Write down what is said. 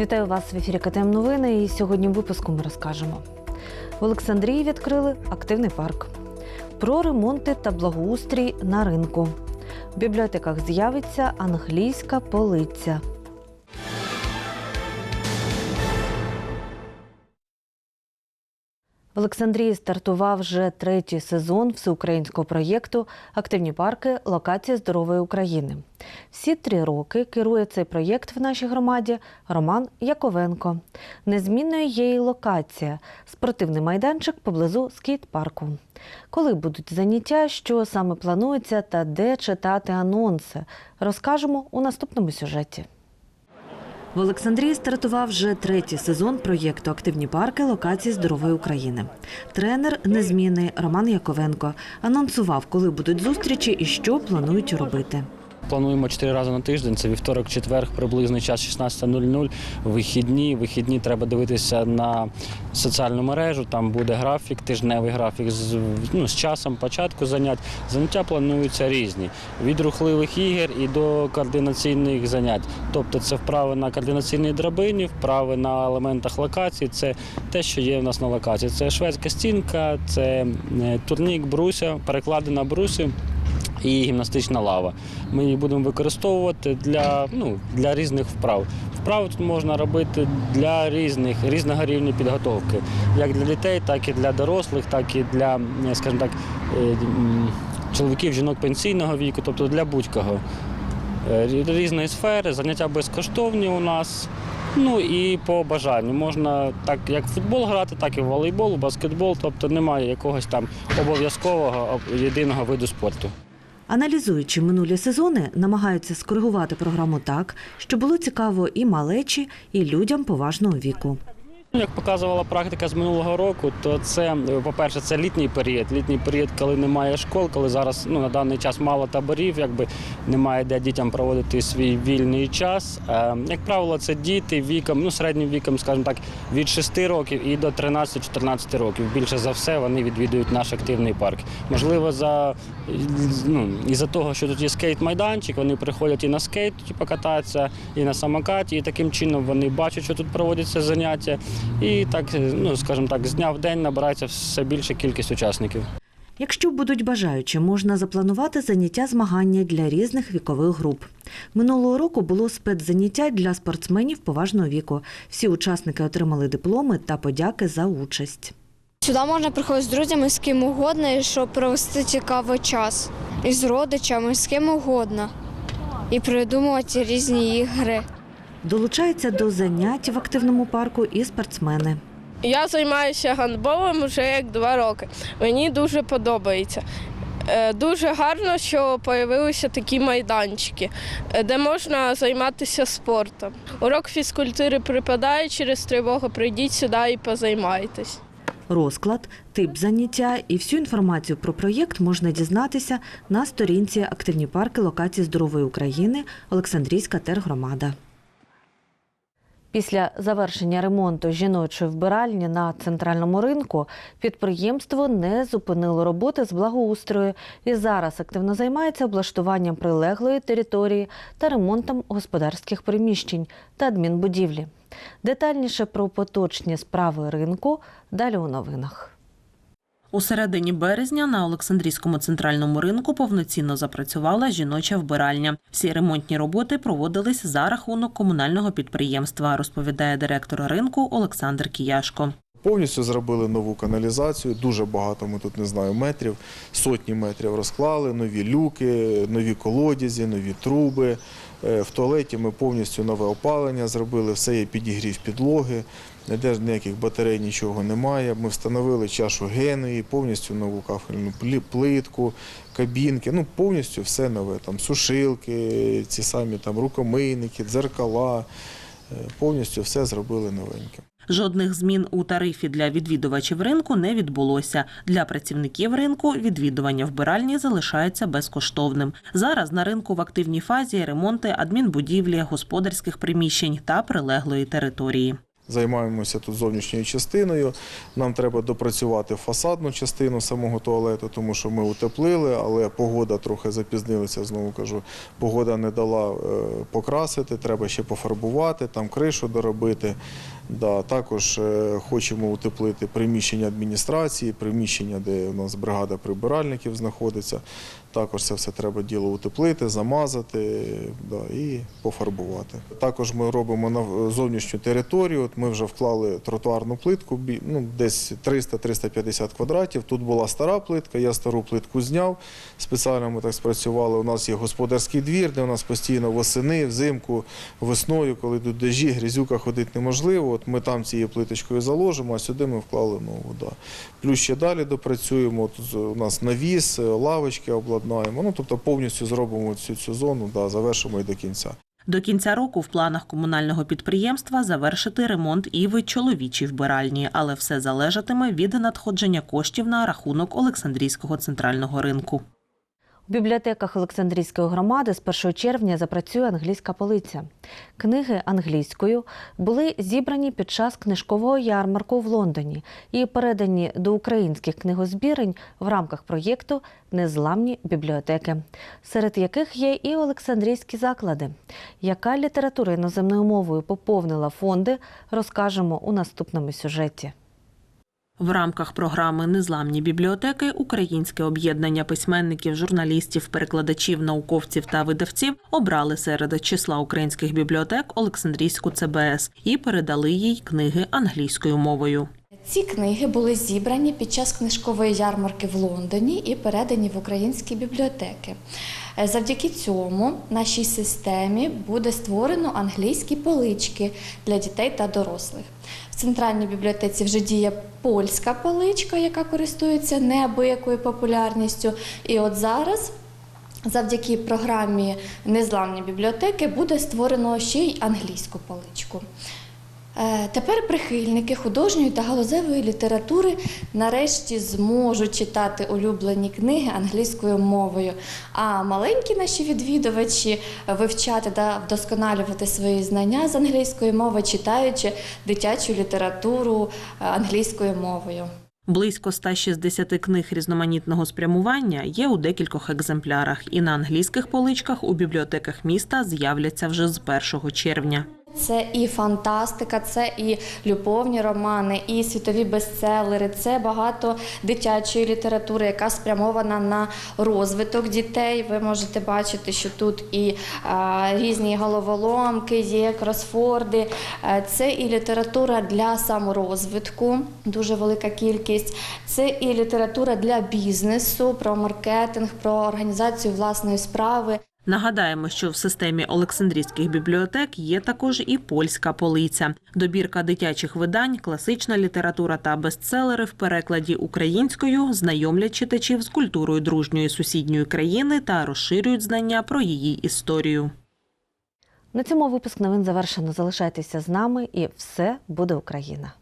Вітаю вас в ефірі КТМ Новини. І сьогодні в випуску ми розкажемо. В Олександрії відкрили активний парк. Про ремонти та благоустрій на ринку. В бібліотеках з'явиться англійська полиця. Олександрії стартував вже третій сезон всеукраїнського проєкту Активні парки локації здорової України. Всі три роки керує цей проєкт в нашій громаді Роман Яковенко. Незмінною є і локація спортивний майданчик поблизу скейт-парку. Коли будуть заняття, що саме планується та де читати анонси, розкажемо у наступному сюжеті. В Олександрії стартував вже третій сезон проєкту Активні парки локації здорової України. Тренер незмінний Роман Яковенко анонсував, коли будуть зустрічі і що планують робити. Плануємо чотири рази на тиждень. Це вівторок, четверг, приблизний час 16.00. Вихідні. Вихідні треба дивитися на соціальну мережу. Там буде графік, тижневий графік з, ну, з часом початку занять. Заняття плануються різні: від рухливих ігор і до координаційних занять. Тобто це вправи на координаційній драбині, вправи на елементах локації. Це те, що є в нас на локації. Це шведська стінка, це е, турнік, бруся, переклади на бруси і гімнастична лава. Ми її будемо використовувати для, ну, для різних вправ. Вправи тут можна робити для різних, різного рівня підготовки, як для дітей, так і для дорослих, так і для, скажімо так, е, чоловіків, жінок пенсійного віку, тобто для будь-кого. Е, Різної сфери, заняття безкоштовні у нас. Ну і по бажанню можна так як в футбол грати, так і в волейбол, в баскетбол, тобто немає якогось там обов'язкового єдиного виду спорту. Аналізуючи минулі сезони, намагаються скоригувати програму так, щоб було цікаво і малечі, і людям поважного віку. Як показувала практика з минулого року, то це, по-перше, це літній період. Літній період, коли немає школ, коли зараз ну, на даний час мало таборів, якби немає де дітям проводити свій вільний час. Е, як правило, це діти віком, ну середнім віком, скажімо так, від 6 років і до 13-14 років. Більше за все вони відвідують наш активний парк. Можливо, за ну, із-за того, що тут є скейт-майданчик, вони приходять і на скейт покататися, і на самокаті, і таким чином вони бачать, що тут проводяться заняття. І так, ну скажімо так, з дня в день набирається все більша кількість учасників. Якщо будуть бажаючі, можна запланувати заняття змагання для різних вікових груп. Минулого року було спецзаняття для спортсменів поважного віку. Всі учасники отримали дипломи та подяки за участь. Сюди можна приходити з друзями, з ким угодно, і щоб провести цікавий час. І з родичами, з ким угодно. І придумувати різні ігри. Долучаються до занять в активному парку і спортсмени. Я займаюся гандболом вже як два роки. Мені дуже подобається. Е, Дуже гарно, що з'явилися такі майданчики, е, де можна займатися спортом. Урок фізкультури припадає через тривогу. Прийдіть сюди і позаймайтесь. Розклад, тип заняття і всю інформацію про проєкт можна дізнатися на сторінці Активні парки локації здорової України Олександрійська тергромада. Після завершення ремонту жіночої вбиральні на центральному ринку підприємство не зупинило роботи з благоустрою і зараз активно займається облаштуванням прилеглої території та ремонтом господарських приміщень та адмінбудівлі. Детальніше про поточні справи ринку далі у новинах. У середині березня на Олександрійському центральному ринку повноцінно запрацювала жіноча вбиральня. Всі ремонтні роботи проводились за рахунок комунального підприємства, розповідає директор ринку Олександр Кіяшко. Повністю зробили нову каналізацію, дуже багато, ми тут не знаю, метрів, сотні метрів розклали, нові люки, нові колодязі, нові труби. Е, В туалеті ми повністю нове опалення зробили, все є підігрів підлоги, ніде ніяких батарей, нічого немає. Ми встановили чашу генуї, повністю нову кафельну плитку, кабінки, ну повністю все нове. Там сушилки, ці самі там рукомийники, дзеркала. Е, Повністю все зробили новеньке. Жодних змін у тарифі для відвідувачів ринку не відбулося. Для працівників ринку відвідування вбиральні залишається безкоштовним. Зараз на ринку в активній фазі ремонти адмінбудівлі, господарських приміщень та прилеглої території. Займаємося тут зовнішньою частиною. Нам треба допрацювати фасадну частину самого туалету, тому що ми утеплили, але погода трохи запізнилася. Знову кажу, погода не дала е, покрасити, треба ще пофарбувати, там кришу доробити. Да, також е, хочемо утеплити приміщення адміністрації, приміщення, де у нас бригада прибиральників знаходиться. Також це все треба діло утеплити, замазати да, і пофарбувати. Також ми робимо на зовнішню територію. От ми вже вклали тротуарну плитку, ну, десь 300-350 квадратів. Тут була стара плитка, я стару плитку зняв. Спеціально ми так спрацювали. У нас є господарський двір, де у нас постійно восени, взимку, весною, коли йдуть дожі, грязюка ходити неможливо. От ми там цією плиточкою заложимо, а сюди ми вклали нову. Да. Плюс ще далі допрацюємо. Тут у нас навіс, е, лавочки обладнаємо. Ну, тобто повністю зробимо цю, цю зону, да, завершимо і до кінця. До кінця року в планах комунального підприємства завершити ремонт іви чоловічій вбиральні, але все залежатиме від надходження коштів на рахунок Олександрійського центрального ринку. У бібліотеках Олександрійської громади з 1 червня запрацює англійська полиця. Книги англійською були зібрані під час книжкового ярмарку в Лондоні і передані до українських книгозбірень в рамках проєкту Незламні бібліотеки, серед яких є і Олександрійські заклади. Яка література іноземною мовою поповнила фонди, розкажемо у наступному сюжеті. В рамках програми Незламні бібліотеки Українське об'єднання письменників, журналістів, перекладачів, науковців та видавців обрали серед числа українських бібліотек Олександрійську ЦБС і передали їй книги англійською мовою. Ці книги були зібрані під час книжкової ярмарки в Лондоні і передані в українські бібліотеки. Е, Завдяки цьому нашій системі буде створено англійські полички для дітей та дорослих. В центральній бібліотеці вже діє польська поличка, яка користується неабиякою популярністю. І от зараз Завдяки програмі Незламні бібліотеки буде створено ще й англійську поличку. Е, Тепер прихильники художньої та галузевої літератури нарешті зможуть читати улюблені книги англійською мовою. А маленькі наші відвідувачі вивчати та вдосконалювати свої знання з англійської мови, читаючи дитячу літературу е, англійською мовою. Близько 160 книг різноманітного спрямування є у декількох екземплярах, і на англійських поличках у бібліотеках міста з'являться вже з 1 червня. Це і фантастика, це і любовні романи, і світові бестселери, це багато дитячої літератури, яка спрямована на розвиток дітей. Ви можете бачити, що тут і а, різні головоломки, є кросфорди. Е, Це і література для саморозвитку, дуже велика кількість. Це і література для бізнесу, про маркетинг, про організацію власної справи. Нагадаємо, що в системі Олександрійських бібліотек є також і польська полиця, добірка дитячих видань, класична література та бестселери в перекладі українською знайомлять читачів з культурою дружньої сусідньої країни та розширюють знання про її історію. На цьому випуск новин завершено. Залишайтеся з нами і все буде Україна.